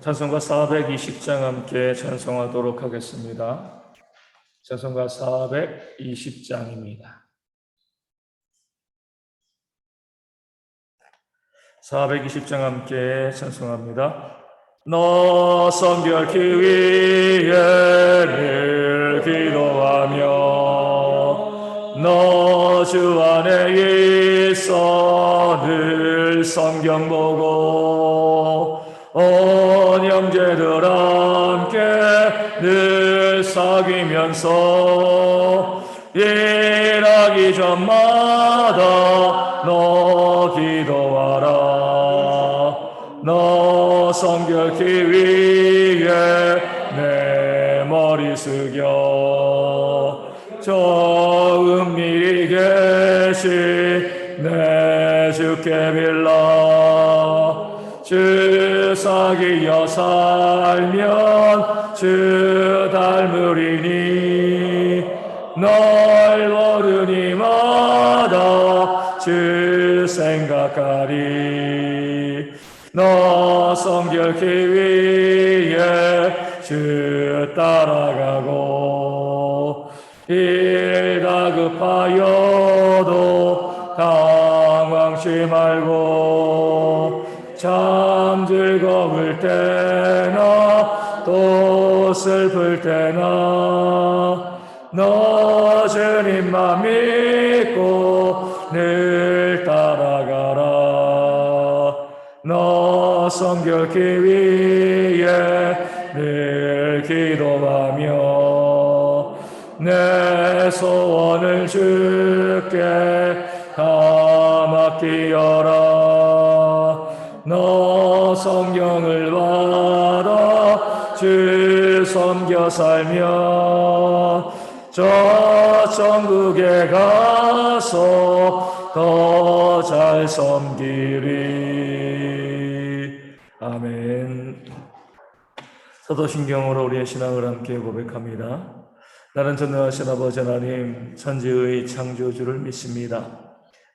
찬송가 420장 함께 찬송하도록 하겠습니다. 찬송가 420장입니다. 420장 함께 찬송합니다. 너 성결케 위에 늘 기도하며 너 주 안에 있어 늘 성경 보고 온 형제들 함께 늘 사귀면서 일하기 전마다 너 기도하라. 너 성결케 위에 내 머리 숙여. 저 은밀히 계신 내 주께 빌라 주 사귀어 살면 주 닮으리니 널 모르니마다 주 생각하리. 너 성결케 위에 주 따라가고 일 다급하여도 말고 참 즐거울 때나 또 슬플 때나 너 주님만 믿고 늘 따라가라. 너 성결케 위에 늘 기도하며 내 소원을 주께 다 맡기어라 너 성령을 받아 주 섬겨 살며 저 천국에 가서 더 잘 섬기리 아멘 사도신경으로 우리의 신앙을 함께 고백합니다. 나는 전능하신 아버지 하나님 천지의 창조주를 믿습니다.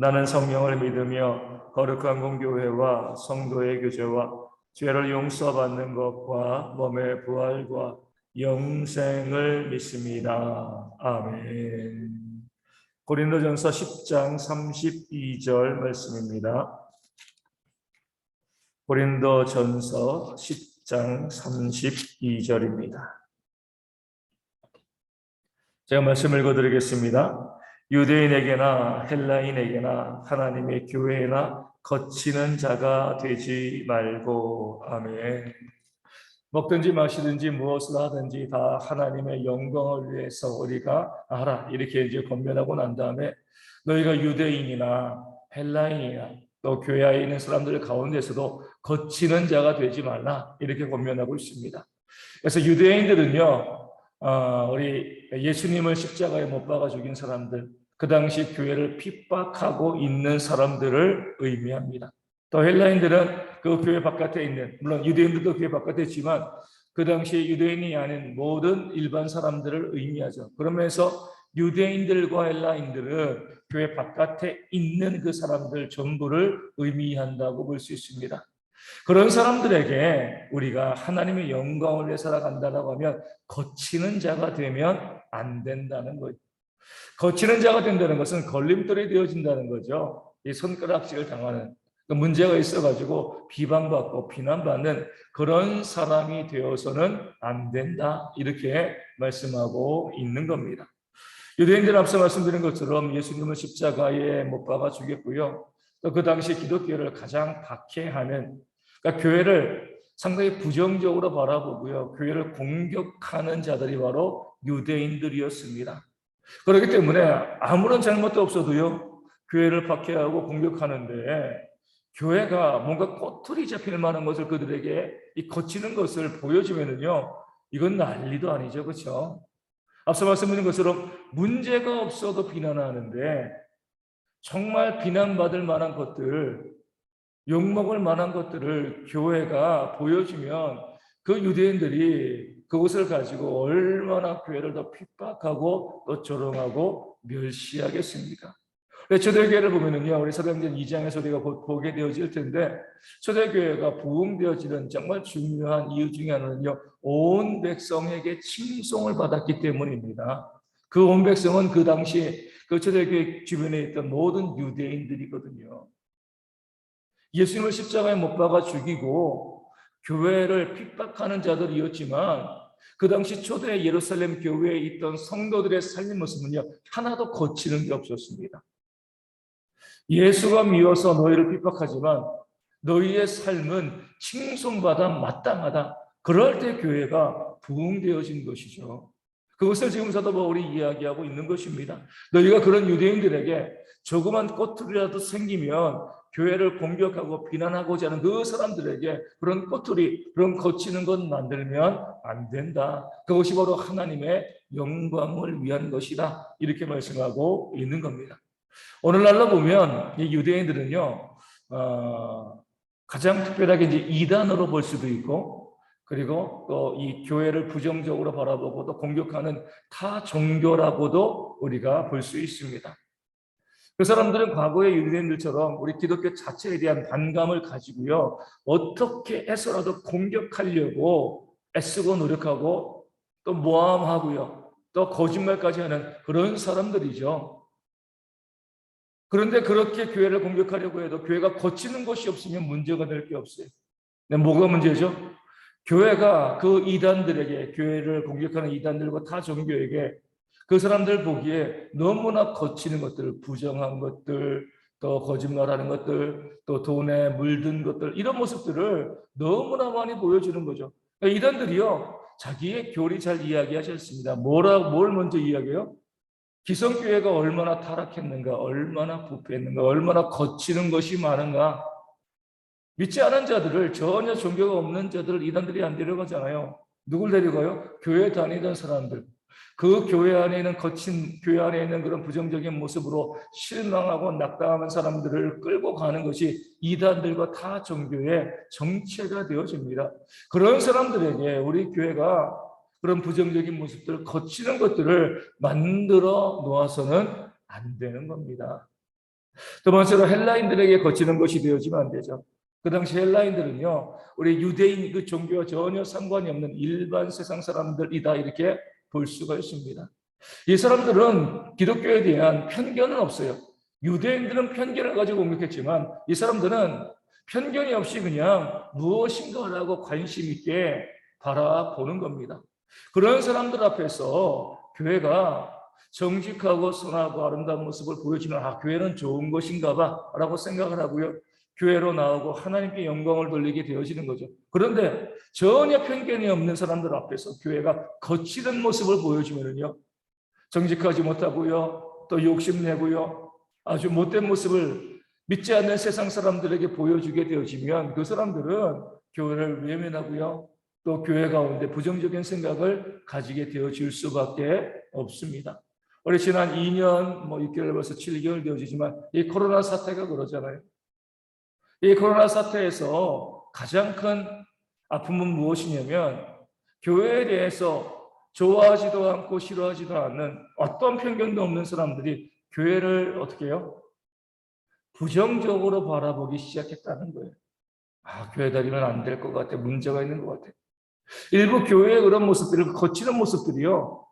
나는 성령을 믿으며 거룩한 공교회와 성도의 교제와 죄를 용서받는 것과 몸의 부활과 영생을 믿습니다. 아멘. 고린도전서 10장 32절 말씀입니다. 고린도전서 10장 32절입니다. 제가 말씀 읽어드리겠습니다. 유대인에게나 헬라인에게나 하나님의 교회나 거치는 자가 되지 말고 아멘. 먹든지 마시든지 무엇을 하든지 다 하나님의 영광을 위해서 우리가 하라 이렇게 이제 권면하고 난 다음에 너희가 유대인이나 헬라인이나 또 교회에 있는 사람들 가운데서도 거치는 자가 되지 말라 이렇게 권면하고 있습니다. 그래서 유대인들은요, 어, 우리 예수님을 십자가에 못 박아 죽인 사람들, 그 당시 교회를 핍박하고 있는 사람들을 의미합니다. 또 헬라인들은 그 교회 바깥에 있는 물론 유대인들도 교회 바깥에 있지만 그 당시 유대인이 아닌 모든 일반 사람들을 의미하죠. 그러면서 유대인들과 헬라인들은 교회 바깥에 있는 그 사람들 전부를 의미한다고 볼 수 있습니다. 그런 사람들에게 우리가 하나님의 영광을 위해 살아간다고 하면 거치는 자가 되면 안 된다는 거죠. 거치는 자가 된다는 것은 걸림돌이 되어진다는 거죠. 이 손가락질을 당하는 그 문제가 있어가지고 비방받고 비난받는 그런 사람이 되어서는 안 된다. 이렇게 말씀하고 있는 겁니다. 유대인들 앞서 말씀드린 것처럼 예수님을 십자가에 못 박아 죽였고요. 또 그 당시 기독교를 가장 박해하는, 그러니까 교회를 상당히 부정적으로 바라보고요. 교회를 공격하는 자들이 바로 유대인들이었습니다. 그렇기 때문에 아무런 잘못도 없어도요. 교회를 박해하고 공격하는데 교회가 뭔가 꼬투리 잡힐 만한 것을 그들에게 이 거치는 것을 보여주면은요, 이건 난리도 아니죠, 그렇죠? 앞서 말씀드린 것처럼 문제가 없어도 비난하는데 정말 비난받을 만한 것들, 욕먹을 만한 것들을 교회가 보여주면 그 유대인들이 그것을 가지고 얼마나 교회를 더 핍박하고 또 조롱하고 멸시하겠습니까? 네, 초대교회를 보면은요, 우리 사도행전 2장에서 우리가 곧 보게 되어질 텐데, 초대교회가 부흥되어지는 정말 중요한 이유 중에 하나는요, 온 백성에게 칭송을 받았기 때문입니다. 그 온 백성은 그 당시 그 초대교회 주변에 있던 모든 유대인들이거든요. 예수님을 십자가에 못 박아 죽이고 교회를 핍박하는 자들이었지만 그 당시 초대 예루살렘 교회에 있던 성도들의 삶의 모습은요 하나도 거치는 게 없었습니다. 예수가 미워서 너희를 핍박하지만 너희의 삶은 칭송받아 마땅하다. 그럴 때 교회가 부흥되어진 것이죠. 그것을 지금 사도 바울이 이야기하고 있는 것입니다. 너희가 그런 유대인들에게 조그만 꼬투리라도 생기면 교회를 공격하고 비난하고자 하는 그 사람들에게 그런 꼬투리, 그런 거치는 것 만들면 안 된다. 그것이 바로 하나님의 영광을 위한 것이다. 이렇게 말씀하고 있는 겁니다. 오늘날로 보면 이 유대인들은요, 어, 가장 특별하게 이제 이단으로 볼 수도 있고, 그리고 또 이 교회를 부정적으로 바라보고 또 공격하는 타 종교라고도 우리가 볼 수 있습니다. 그 사람들은 과거의 유대인들처럼 우리 기독교 자체에 대한 반감을 가지고요, 어떻게 해서라도 공격하려고 애쓰고 노력하고 또 모함하고요, 또 거짓말까지 하는 그런 사람들이죠. 그런데 그렇게 교회를 공격하려고 해도 교회가 거치는 것이 없으면 문제가 될 게 없어요. 네, 뭐가 문제죠? 교회가 그 이단들에게 교회를 공격하는 이단들과 타 종교에게 그 사람들 보기에 너무나 거치는 것들, 부정한 것들, 또 거짓말하는 것들, 또 돈에 물든 것들 이런 모습들을 너무나 많이 보여주는 거죠. 그러니까 이단들이요 자기의 교리 잘 이야기하셨습니다. 뭐라 뭘 먼저 이야기해요? 기성교회가 얼마나 타락했는가, 얼마나 부패했는가, 얼마나 거치는 것이 많은가. 믿지 않은 자들을 전혀 종교가 없는 자들을 이단들이 안 데려가잖아요. 누굴 데려가요? 교회 다니던 사람들. 그 교회 안에 있는 거친 교회 안에 있는 그런 부정적인 모습으로 실망하고 낙담하는 사람들을 끌고 가는 것이 이단들과 타 종교의 정체가 되어집니다. 그런 사람들에게 우리 교회가 그런 부정적인 모습들을 거치는 것들을 만들어 놓아서는 안 되는 겁니다. 두 번째로 헬라인들에게 거치는 것이 되어지면 안 되죠. 그 당시 헬라인들은요, 우리 유대인 그 종교와 전혀 상관이 없는 일반 세상 사람들이다 이렇게 볼 수가 있습니다. 이 사람들은 기독교에 대한 편견은 없어요. 유대인들은 편견을 가지고 공격했지만 이 사람들은 편견이 없이 그냥 무엇인가라고 관심 있게 바라보는 겁니다. 그런 사람들 앞에서 교회가 정직하고 선하고 아름다운 모습을 보여주면 아 교회는 좋은 것인가 봐라고 생각을 하고요. 교회로 나오고 하나님께 영광을 돌리게 되어지는 거죠. 그런데 전혀 편견이 없는 사람들 앞에서 교회가 거치는 모습을 보여주면요. 정직하지 못하고요. 또 욕심내고요. 아주 못된 모습을 믿지 않는 세상 사람들에게 보여주게 되어지면 그 사람들은 교회를 외면하고요. 또 교회 가운데 부정적인 생각을 가지게 되어질 수밖에 없습니다. 우리 지난 2년 뭐 6개월 벌써 7개월 되어지지만 이 코로나 사태가 그러잖아요. 이 코로나 사태에서 가장 큰 아픔은 무엇이냐면 교회에 대해서 좋아하지도 않고 싫어하지도 않는 어떤 편견도 없는 사람들이 교회를 어떻게 해요? 부정적으로 바라보기 시작했다는 거예요. 아, 교회 다니면 안 될 것 같아. 문제가 있는 것 같아. 일부 교회의 그런 모습들을 거치는 모습들이요.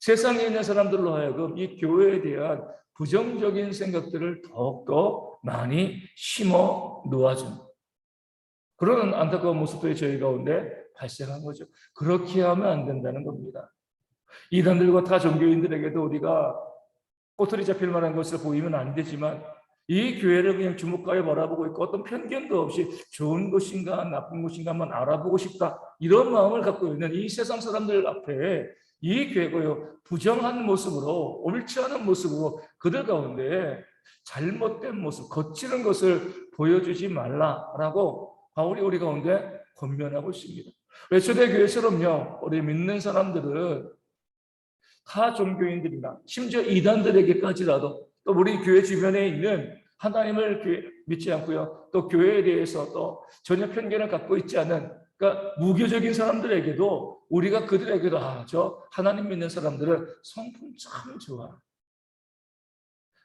세상에 있는 사람들로 하여금 이 교회에 대한 부정적인 생각들을 더욱더 많이 심어 놓아준 그런 안타까운 모습들이 저희 가운데 발생한 거죠. 그렇게 하면 안 된다는 겁니다. 이단들과 타 종교인들에게도 우리가 꼬투리 잡힐 만한 것을 보이면 안 되지만 이 교회를 그냥 주목하여 바라보고 있고 어떤 편견도 없이 좋은 것인가 나쁜 것인가만 알아보고 싶다 이런 마음을 갖고 있는 이 세상 사람들 앞에 이 교회가요 부정한 모습으로 옳지 않은 모습으로 그들 가운데 잘못된 모습, 거치는 것을 보여주지 말라라고 바울이 우리 가운데 권면하고 있습니다. 왜 초대교회처럼요, 우리 믿는 사람들은 타 종교인들이나 심지어 이단들에게까지라도 또 우리 교회 주변에 있는 하나님을 믿지 않고요, 또 교회에 대해서 또 전혀 편견을 갖고 있지 않은 그러니까 무교적인 사람들에게도 우리가 그들에게도 아, 저 하나님 믿는 사람들은 성품 참 좋아.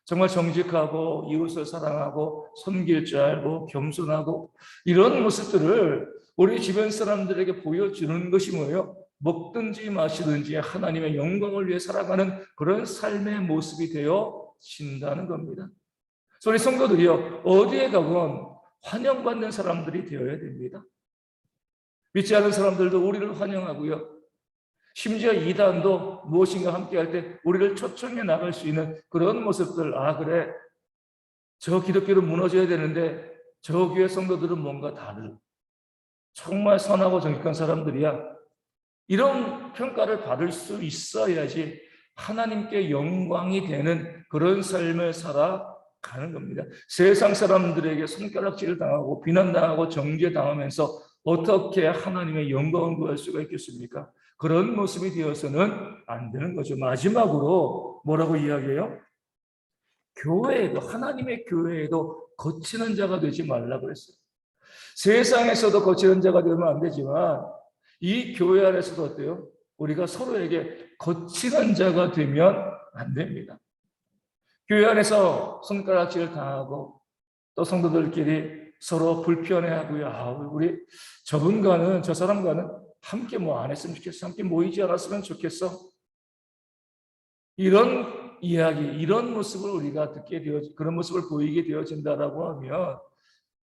정말 정직하고 이웃을 사랑하고 섬길 줄 알고 겸손하고 이런 모습들을 우리 주변 사람들에게 보여주는 것이 뭐예요? 먹든지 마시든지 하나님의 영광을 위해 살아가는 그런 삶의 모습이 되어진다는 겁니다. 우리 성도들이요 어디에 가건 환영받는 사람들이 되어야 됩니다. 믿지 않은 사람들도 우리를 환영하고요. 심지어 이단도 무엇인가 함께 할 때 우리를 초청해 나갈 수 있는 그런 모습들, 아, 그래. 저 기독교는 무너져야 되는데 저 교회 성도들은 뭔가 다른, 정말 선하고 정직한 사람들이야. 이런 평가를 받을 수 있어야지 하나님께 영광이 되는 그런 삶을 살아가는 겁니다. 세상 사람들에게 손가락질을 당하고 비난당하고 정죄당하면서 어떻게 하나님의 영광을 구할 수가 있겠습니까? 그런 모습이 되어서는 안 되는 거죠. 마지막으로 뭐라고 이야기해요? 교회에도 하나님의 교회에도 거치는 자가 되지 말라 그랬어요. 세상에서도 거치는 자가 되면 안 되지만 이 교회 안에서도 어때요? 우리가 서로에게 거치는 자가 되면 안 됩니다. 교회 안에서 손가락질을 당하고 또 성도들끼리 서로 불편해하고요. 아, 우리 저분과는 저 사람과는 함께 뭐 안 했으면 좋겠어. 함께 모이지 않았으면 좋겠어. 이런 이야기, 이런 모습을 우리가 듣게 되어 그런 모습을 보이게 되어진다라고 하면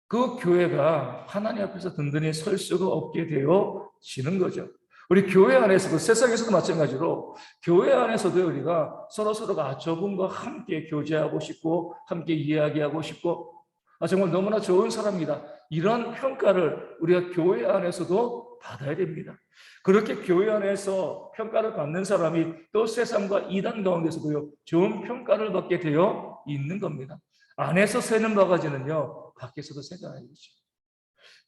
그 교회가 하나님 앞에서 든든히 설 수가 없게 되어지는 거죠. 우리 교회 안에서도 세상에서도 마찬가지로 교회 안에서도 우리가 서로 서로가 아, 저분과 함께 교제하고 싶고 함께 이야기하고 싶고 아, 정말 너무나 좋은 사람이다. 이런 평가를 우리가 교회 안에서도 받아야 됩니다. 그렇게 교회 안에서 평가를 받는 사람이 또 세상과 이단 가운데서도요, 좋은 평가를 받게 되어 있는 겁니다. 안에서 새는 바가지는요, 밖에서도 새잖아요. 그렇죠?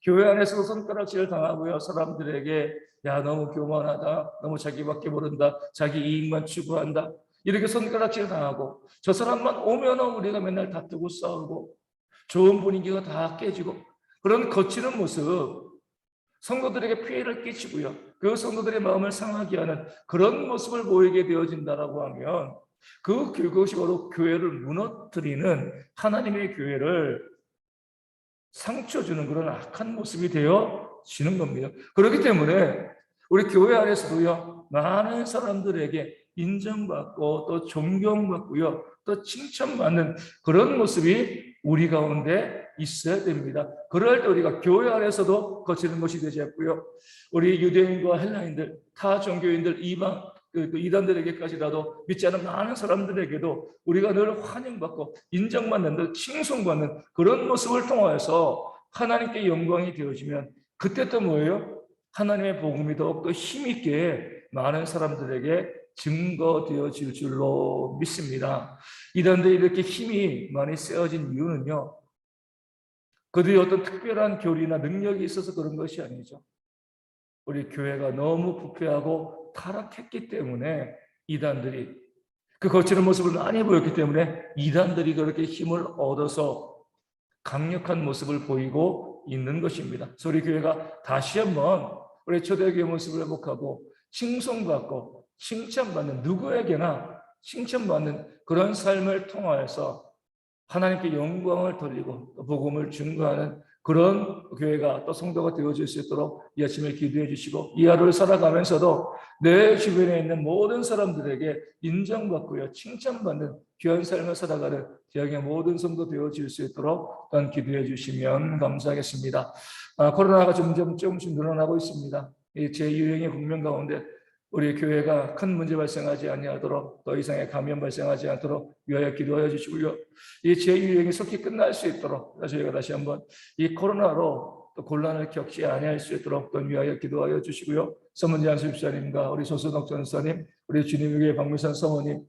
교회 안에서도 손가락질을 당하고요, 사람들에게 야 너무 교만하다, 너무 자기밖에 모른다, 자기 이익만 추구한다 이렇게 손가락질 당하고 저 사람만 오면은 우리가 맨날 다투고 싸우고 좋은 분위기가 다 깨지고 그런 거치는 모습 성도들에게 피해를 끼치고요. 그 성도들의 마음을 상하게 하는 그런 모습을 보이게 되어진다라고 하면 그 그것이 바로 교회를 무너뜨리는 하나님의 교회를 상처 주는 그런 악한 모습이 되어지는 겁니다. 그렇기 때문에 우리 교회 안에서도요 많은 사람들에게 인정받고 또 존경받고요 또 칭찬받는 그런 모습이 우리 가운데 있어야 됩니다. 그럴 때 우리가 교회 안에서도 거치는 것이 되지 않고요. 우리 유대인과 헬라인들, 타 종교인들, 이방 그, 그 이단들에게까지라도 믿지 않은 많은 사람들에게도 우리가 늘 환영받고 인정받는 늘 칭송받는 그런 모습을 통하여서 하나님께 영광이 되어지면 그때 또 뭐예요? 하나님의 복음이 더욱더 힘있게 많은 사람들에게 증거되어질 줄로 믿습니다. 이단들이 이렇게 힘이 많이 세워진 이유는요. 그들이 어떤 특별한 교리나 능력이 있어서 그런 것이 아니죠. 우리 교회가 너무 부패하고 타락했기 때문에 이단들이 그 거치는 모습을 많이 보였기 때문에 이단들이 그렇게 힘을 얻어서 강력한 모습을 보이고 있는 것입니다. 우리 교회가 다시 한번 우리 초대교회 모습을 회복하고 칭송받고 칭찬받는 누구에게나 칭찬받는 그런 삶을 통하여서 하나님께 영광을 돌리고 복음을 증거하는 그런 교회가 또 성도가 되어질 수 있도록 이 아침에 기도해 주시고 이 하루를 살아가면서도 내 주변에 있는 모든 사람들에게 인정받고요 칭찬받는 귀한 삶을 살아가는 지역의 모든 성도 되어질 수 있도록 또한 기도해 주시면 감사하겠습니다. 아, 코로나가 점점 조금씩 늘어나고 있습니다. 이 제2유행의 국면 가운데 우리 교회가 큰 문제 발생하지 아니하도록 더 이상의 감염 발생하지 않도록 위하여 기도하여 주시고요. 이 제2유행이 속히 끝날 수 있도록 저희가 다시 한번 이 코로나로 또 곤란을 겪지 아니할 수 있도록 또 위하여 기도하여 주시고요. 서문지 한수집사님과 우리 조선옥 전사님, 우리 주님에게 박미선 성모님,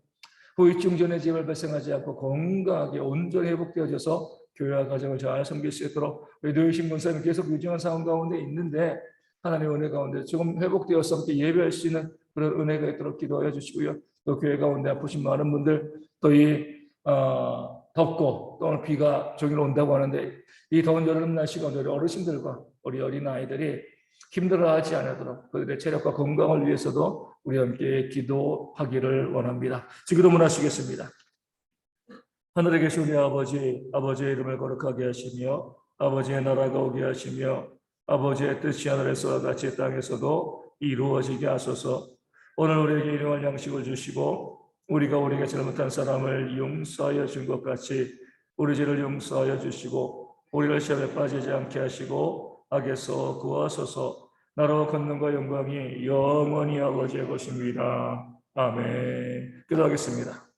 후유증 전에 재발 발생하지 않고 건강하게 온전히 회복되어져서 교회와 가정을 잘 섬길 수 있도록 우리 노유신 권사님 계속 유정한 상황 가운데 있는데 하나님의 은혜 가운데 조금 회복되어서 함께 예배할 수 있는 그런 은혜가 있도록 기도하여 주시고요. 또 교회 가운데 아프신 많은 분들 또이 어, 덥고 또 오늘 비가 종일 온다고 하는데 이 더운 여름 날씨 가운데 우리 어르신들과 우리 어린 아이들이 힘들어하지 않도록 그들의 체력과 건강을 위해서도 우리 함께 기도하기를 원합니다. 지금도 하시겠습니다. 하늘에 계신 우리 아버지, 아버지의 이름을 거룩하게 하시며 아버지의 나라가 오게 하시며 아버지의 뜻이 하늘에서와 같이 땅에서도 이루어지게 하소서. 오늘 우리에게 일용할 양식을 주시고 우리가 우리에게 잘못한 사람을 용서하여 준 것 같이 우리 죄를 용서하여 주시고 우리를 시험에 빠지지 않게 하시고 악에서 구하소서. 나로 권능과 영광이 영원히 아버지의 것입니다. 아멘. 기도하겠습니다.